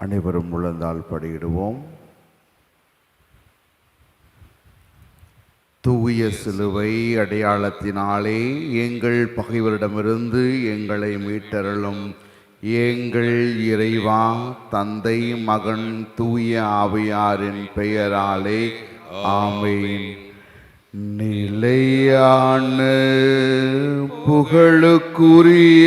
அனைவரும் முழந்தால் படியிடுவோம். தூய சிலுவை அடையாளத்தினாலே எங்கள் பகைவரிடமிருந்து எங்களை மீட்டருளும். எங்கள் இறைவா தந்தை மகன் தூய ஆவியாரின் பெயராலே ஆமையின் நிலையான புகழுக்குரிய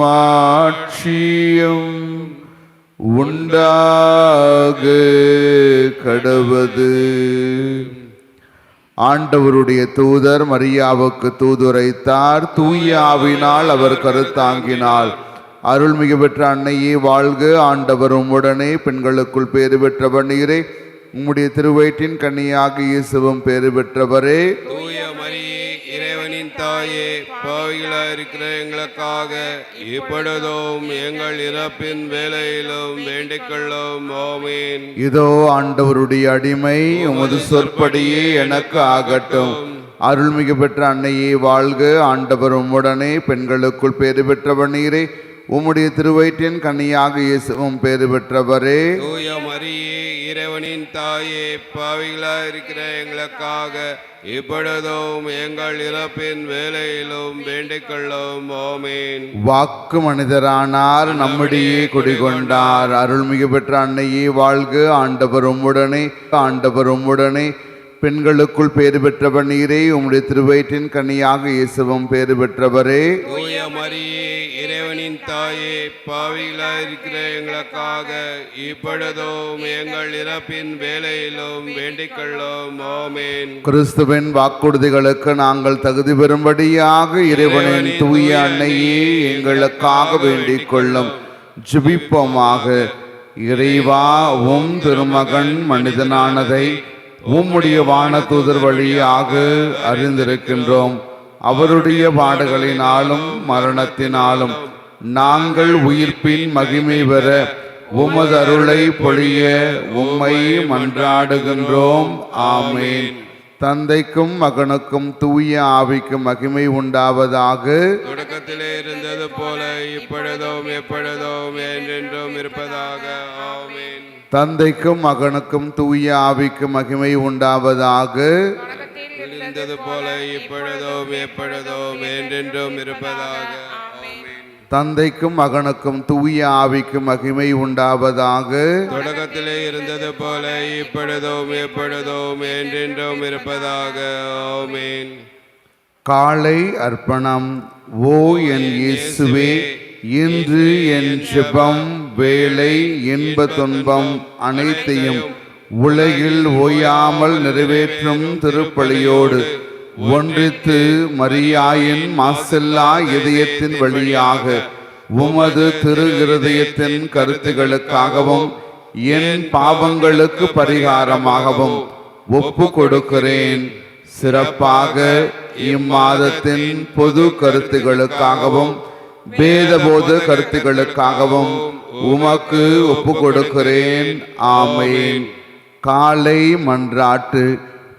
மாட்சியும் உண்டாக கடவது. ஆண்டவருடைய தூதர் மரியாவுக்கு தூதுரைத்தார். தூயாவினால் அவர் கருத்தாங்கினாள் அருள்மிகு பெற்ற அன்னையே வாழ்க. ஆண்டவர் உம்முடனே பெண்களுக்குள் பேறு பெற்றவர் நீரே. உம்முடைய திருவயிற்றின் கண்ணியாக இயேசுவும் பேறு பெற்றவரே. தூய மரியே. தாயே பாவிகளா இருக்கிற எங்களுக்காக இப்பொழுதும் எங்கள் இறப்பின் வேலையிலும் வேண்டிக்கொள்ளும் ஆமீன். இதோ ஆண்டவருடைய அடிமை உமது சொற்படியே எனக்கு ஆகட்டும். அருள்மிகு பெற்ற அன்னையே வாழ்க ஆண்டவர் உம்முடனே பெண்களுக்குள் பேறு பெற்றவர் நீரே உம்முடைய திருவயிற்றின் கன்னியாக இயேசுவும் பேறு பெற்றவரே. மரியே இறைவனின் தாயே பாவிகளா இருக்கிற எங்களுக்காக இப்பொழுதும் எங்கள் இறப்பின் வேலையிலும் வேண்டிக்கொள்ளும் ஆமீன். வாக்கு மனிதரானார் நம்மிடையே குடிகொண்டார். அருள்மிகு பெற்ற அன்னையே வாழ்க. ஆண்டவர் உம்முடனே ஆண்டவர் உம்முடனே பெண்களுக்குள் பேறு பெற்றவர் நீரே. உம்முடைய திருவயிற்றின் கன்னியாக இயேசுவும் பேறு பெற்றவரே. இறைவனின் தாயே பாவிகளா இருக்கிற எங்களுக்காக இப்பொழுதும் எங்கள் இறப்பின் வேலையிலும் வேண்டிக்கொள்ளும் ஆமீன். கிறிஸ்துவின் வாக்குறுதிகளுக்கு நாங்கள் தகுதி பெறும்படியாக இறைவனின் தூய அன்னையே எங்களுக்காக வேண்டிக் கொள்ளும். ஜெபிப்போமாக. இறைவா உம் திருமகன் மனிதனானதை உம்முடைய வானதூதர் வழியாக அறிந்திருக்கின்றோம். அவருடைய பாடுகளினாலும் மரணத்தினாலும் நாங்கள் உயிர்ப்பின் மகிமை பெற உமது அருளை பொழிய உம்மை மன்றாடுகின்றோம். ஆமேன். தந்தைக்கும் மகனுக்கும் தூய ஆவிக்கும் மகிமை உண்டாவதாக. தொடக்கத்திலே இருந்தது போல இப்பொழுதும் எப்பொழுதும் என்றென்றும் இருப்பதாக. ஆமீன். தந்தைக்கும் மகனுக்கும் தூய ஆவிக்கும் மகிமை உண்டாவதாக. இருந்தது போல இப்பொழுதும் எப்பொழுதும் என்றென்றும் இருப்பதாக. தந்தைக்கும் மகனுக்கும் தூய ஆவிக்கும் மகிமை உண்டாவதாக. தொடக்கத்திலே இருந்தது போல இப்பொழுதும் எப்பொழுதும் என்றென்றும் இருப்பதாக. ஆமீன். காலை அர்ப்பணம். ஓ என் இயேசுவே இன்று என் ஜெபம் வேலை இன்ப துன்பம் அனைத்தையும் உலகில் ஓயாமல் நிறைவேற்றும் திருப்பலியோடு ஒன்றித்து மரியாயின் மாசெல்லா இதயத்தின் வழியாக உமது திரு இருதயத்தின் கருத்துகளுக்காகவும் என் பாவங்களுக்கு பரிகாரமாகவும் ஒப்பு கொடுக்கிறேன் சிறப்பாக இம்மாதத்தின் பொது கருத்துகளுக்காகவும் வேதபோத கருத்துகளுக்காகவும் உமக்கு ஒப்பு கொடுக்கிறேன் ஆமையின் காலை மன்றாட்டு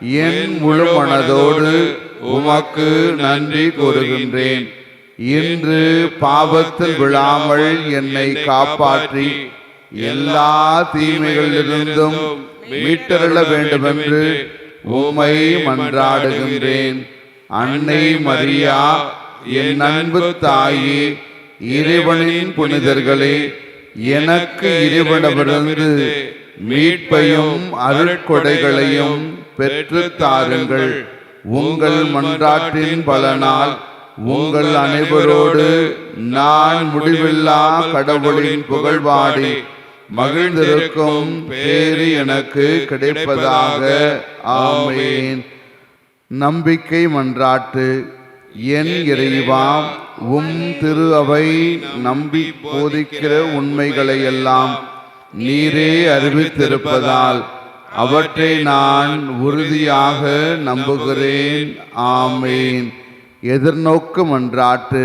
என் முழு மனதோடு உமக்கு நன்றி கூறுகின்றேன். இன்று பாவத்தில் விழாமல் என்னை காப்பாற்றி எல்லா தீமைகளிலிருந்தும் மீட்டருள வேண்டுமென்று உமை மன்றாடுகின்றேன். அன்னை மரியா என் அன்பு தாயே இறைவனின் புனிதர்களே எனக்கு இறைவனவிருந்து மீட்பையும் அருட்கொடைகளையும் பெற்று தாருங்கள் உங்கள் மன்றாட்டின் பலனால் உங்கள் அனைவரோடு நான் முடிவில்லா கடவுளின் புகழ்வாடி. மகிழ்ந்திருக்கும் பேரு எனக்கு கிடைப்பதாக. ஆமேன். நம்பிக்கை மன்றாட்டு. என் இறைவாம் உம் திரு அவை நம்பி போதிக்கிற உண்மைகளை எல்லாம் நீரே அறிவித்திருப்பதால் அவற்றை நான் உறுதியாக நம்புகிறேன். ஆமேன். எதிர்நோக்கு மன்றாட்டு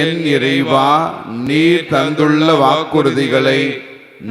என் இறைவா நீர் தந்துள்ள வாக்குறுதிகளை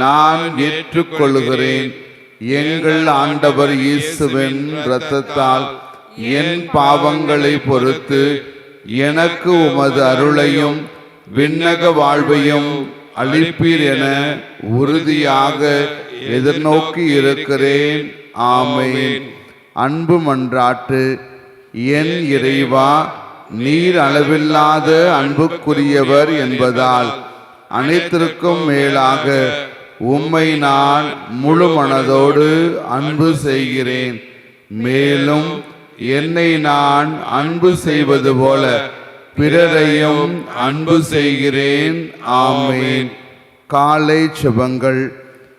நான் ஏற்றுக்கொள்கிறேன் எங்கள் ஆண்டவர் இயேசுவின் இரத்தத்தால் என் பாவங்களை பொறுத்து எனக்கு உமது அருளையும் விண்ணக வாழ்வையும் அளிப்பீர் என உறுதியாக எதிர்நோக்கி இருக்கிறேன். ஆமென். அன்பு மன்றாட்டு என் இறைவா நீர் அளவில்லாத அன்புக்குரியவர் என்பதால் அனைத்திற்கும் மேலாக உம்மை நான் முழு மனதோடு அன்பு செய்கிறேன். மேலும் என்னை நான் அன்பு செய்வது போல பிறரையும் அன்பு செய்கிறேன். ஆமேன். காலை சுபங்கள்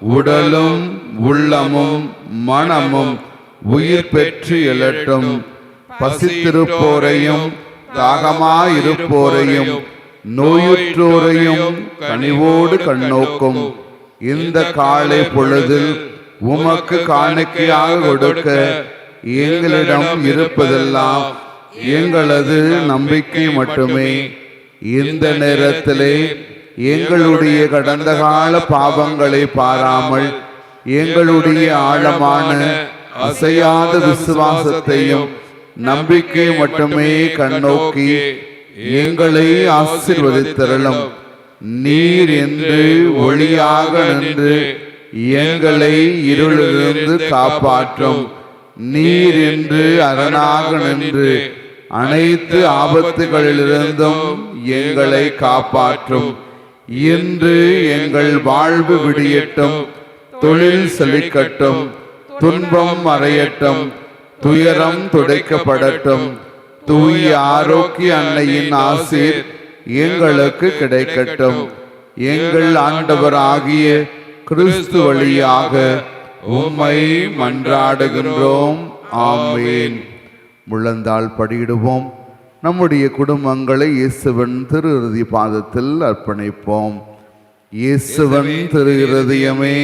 உடலும் உள்ளமும் மனமும் உயிர் பெற்று எழட்டும். பசித்திருப்போரையும் தாகமாயிருப்போரையும் நோயுற்றோரையும் கனிவோடு கண்ணோக்கும். இந்த காலை பொழுதில் உமக்கு காணிக்கையாக கொடுக்க எங்களிடம் இருப்பதெல்லாம் எங்களது நம்பிக்கை மட்டுமே. இந்த நேரத்திலே எங்களுடைய கடந்த கால பாவங்களை பாராமல் எங்களுடைய ஆழமான அசையாத விசுவாசத்தையும் நம்பிக்கை மட்டுமே கண்ணோக்கி எங்களை ஆசிர்வதித்தருளும். நீர் என்று ஒளியாக நின்று எங்களை இருளிலிருந்து காப்பாற்றும். நீர் என்று அரணாக நின்று அனைத்து ஆபத்துகளிலிருந்தும் எங்களை காப்பாற்றும். இன்று எங்கள் வாழ்வு விடியட்டும் தொழில் செழிக்கட்டும் துன்பம் மறையட்டும் துயரம் துடைக்கப்படட்டும். தூய ஆரோக்கிய அன்னையின் ஆசீர் எங்களுக்கு கிடைக்கட்டும். எங்கள் ஆண்டவராகிய கிறிஸ்து வழியாக உம்மை மன்றாடுகின்றோம். ஆமேன். முழந்தால் படியிடுவோம். நம்முடைய குடும்பங்களை இயேசுவன் திரு இறுதி பாதத்தில் அர்ப்பணிப்போம். இயேசுவன் திரு இருதயமே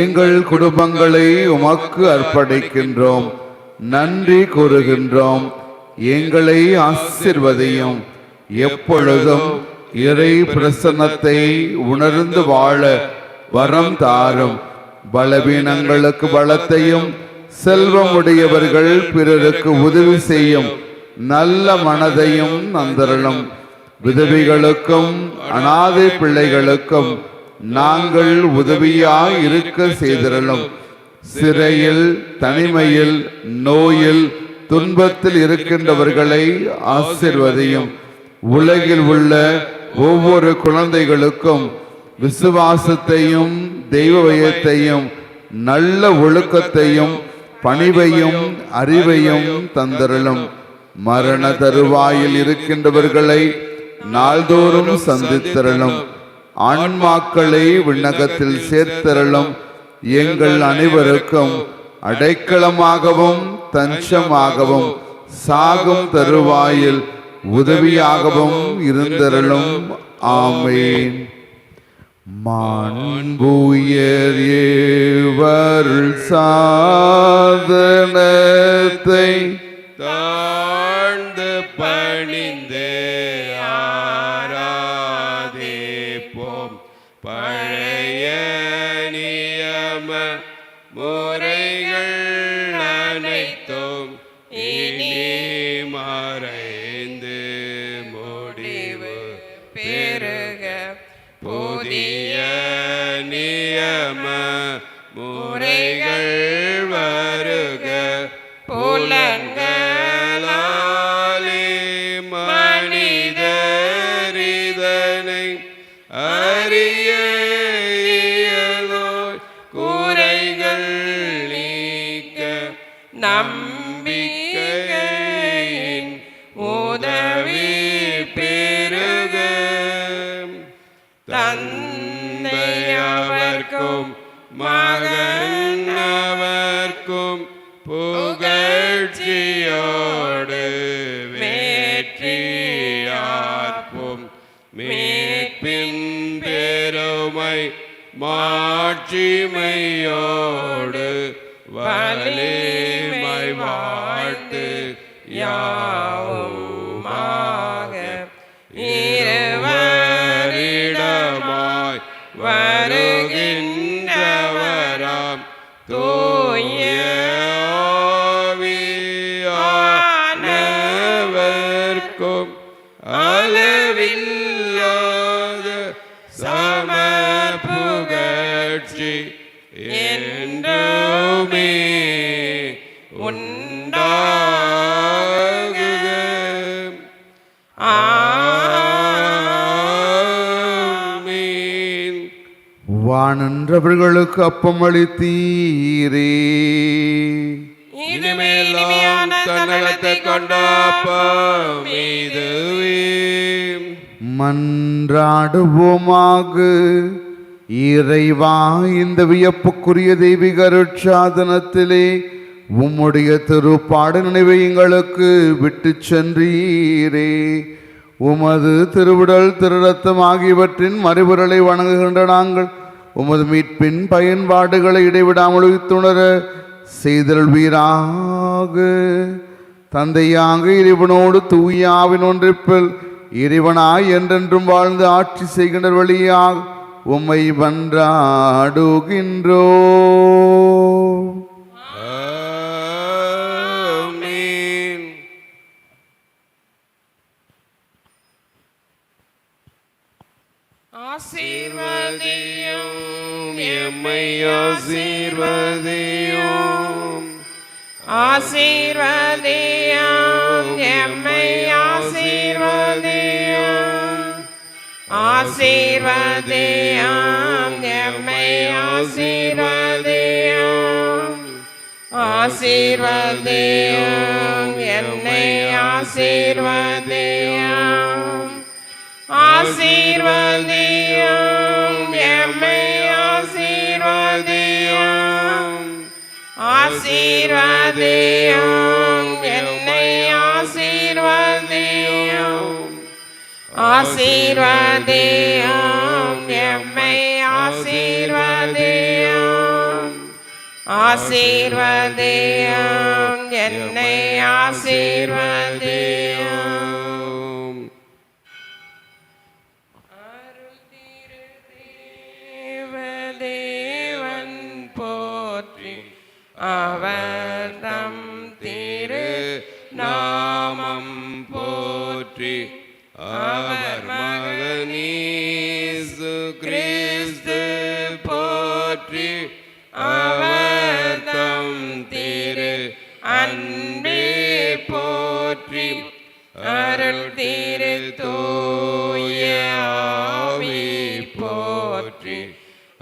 எங்கள் குடும்பங்களை உமக்கு அர்ப்பணிக்கின்றோம். நன்றி கூறுகின்றோம். எங்களை ஆசிர்வதியும் எப்பொழுதும் இறை பிரசன்னத்தை உணர்ந்து வாழ வரம் தாரும். பலவீனங்களுக்கு பலத்தையும் செல்வமுடையவர்கள் பிறருக்கு உதவி செய்யும். நல்ல மனதையும் நந்தரலும். விதவிகளுக்கும் அனாதை பிள்ளைகளுக்கும் நாங்கள் உதவியாய் இருக்க செய்திரலும். சிறையில் தனிமையில் நோயில் துன்பத்தில் இருக்கின்றவர்களை ஆசிர்வதையும். உலகில் உள்ள ஒவ்வொரு குழந்தைகளுக்கும் விசுவாசத்தையும் தெய்வயத்தையும் நல்ல ஒழுக்கத்தையும் பணிவையும் அறிவையும் தந்தருளும் மரண தருவாயில் இருக்கின்றவர்களை நாள்தோறும் சந்தித்திரளும் ஆன்மாக்களை விண்ணகத்தில் சேர்த்திரளும் எங்கள் அனைவருக்கும் அடைக்கலமாகவும் தஞ்சமாகவும் சாகும் தருவாயில் உதவியாகவும் இருந்தருளும் ஆமேன். மாண்புயர் ஏவருள் சாதனத்தை தாழ்ந்து பணிந்து மனிதரிதனை அறிய மீட்பின் பெருமை மாட்சிமையோடு வலிமை வாழ்த்து யாவுமாக புகழ்ச்சி என்றுமே உண்டாகுக. ஆமீன். வானன்றவர்களுக்கு அப்பம் அளித்தீரே. இனிமேலாம் தன்னகத்தை கொண்டாப்பம் இதுவே. மன்றாடுவோமாக. இறைவா இந்த வியப்புக்குரிய தெய்வீக அருட்சாதனத்திலே உம்முடைய திருப்பாடு நினைவை எங்களுக்கு விட்டு சென்றீரே. உமது திருவிடல் திருரத்தம் ஆகியவற்றின் மறுபுரலை வணங்குகின்ற நாங்கள் உமது மீட்பின் பயன்பாடுகளை இடைவிடாமல் செய்தல் வீராக தந்தையாக இறைவனோடு தூயாவின் ஒன்றிப்பில் இறைவனாய் என்றென்றும் வாழ்ந்து ஆட்சி செய்கின்ற வழியாக உம்மை வன்றாடுகின்றோ. ஆசீர்வதியும் எம்மை ஆசீர்வதியும். ஆசீர்வதியும் எம்மை ஆசீர்வதியும். ஆசீர்வதியும் எம்மை ஆசீர்வதியும் ஆசீர்வதியும் என்னை ஆசீர்வதியும் ஆசீர்வதியும் எம்மை ஆசீர்வதியும் ஆசீர்வதியும் என்னை ஆசீர்வதியும் ஆசீர்வதியும் எம்மை ஆசீர்வதியும். ஆசீர்வதியும் என்னை ஆசீர்வதியும்.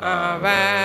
啊，拜。